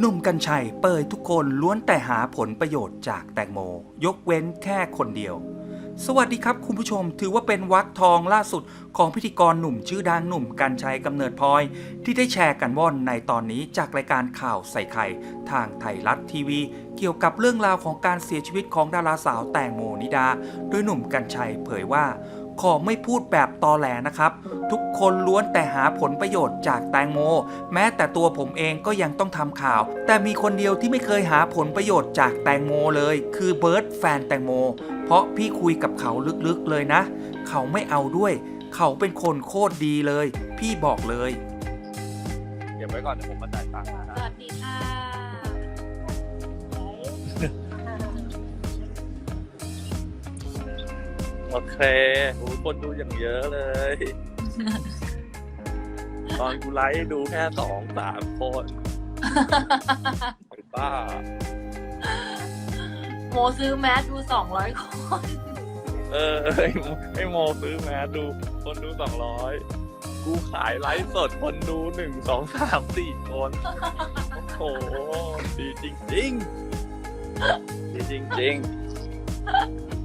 หนุ่มกัญชัยเปิดทุกคนล้วนแต่หาผลประโยชน์จากแตงโม ยกเว้นแค่คนเดียว สวัสดีครับคุณผู้ชมถือว่าเป็นวักทองล่าสุดของพิธีกรหนุ่มชื่อดังหนุ่มกัญชัยกำเนิดพลอย ที่ได้แชร์กันว่อนในตอนนี้จากรายการข่าวใส่ไข่ทางไทยรัฐทีวี เกี่ยวกับเรื่องราวของการเสียชีวิตของดาราสาวแตงโมนิดา โดยหนุ่มกัญชัยเผยว่า ขอไม่พูดแบบตอแหลนะครับ ทุกคนล้วนแต่หาผลประโยชน์จากแตงโม แม้แต่ตัวผมเองก็ยังต้องทำข่าว แต่มีคนเดียวที่ไม่เคยหาผลประโยชน์จากแตงโมเลย คือเบิร์ตแฟนแตงโม เพราะพี่คุยกับเขาลึกๆเลยนะ เขาไม่เอาด้วย เขาเป็นคนโคตรดีเลย พี่บอกเลย เก็บไว้ก่อนเดี๋ยวผมมาจ่ายตังค์สนะวัสดีค่ะ โอเคโอ้คนดูอย่างเยอะเลย ตอนกูไลฟ์ดูแค่สองสามคนไอ้บ้า โมซื้อแมสดูสองร้อยคน เออไอ้ไอ้โมซื้อแมสดู คนดูสองร้อยกูขายไลฟ์สดคนดูหนึ่งสองสามสี่คนโอ้โหดีจริงจริงๆดีจริงจริงๆ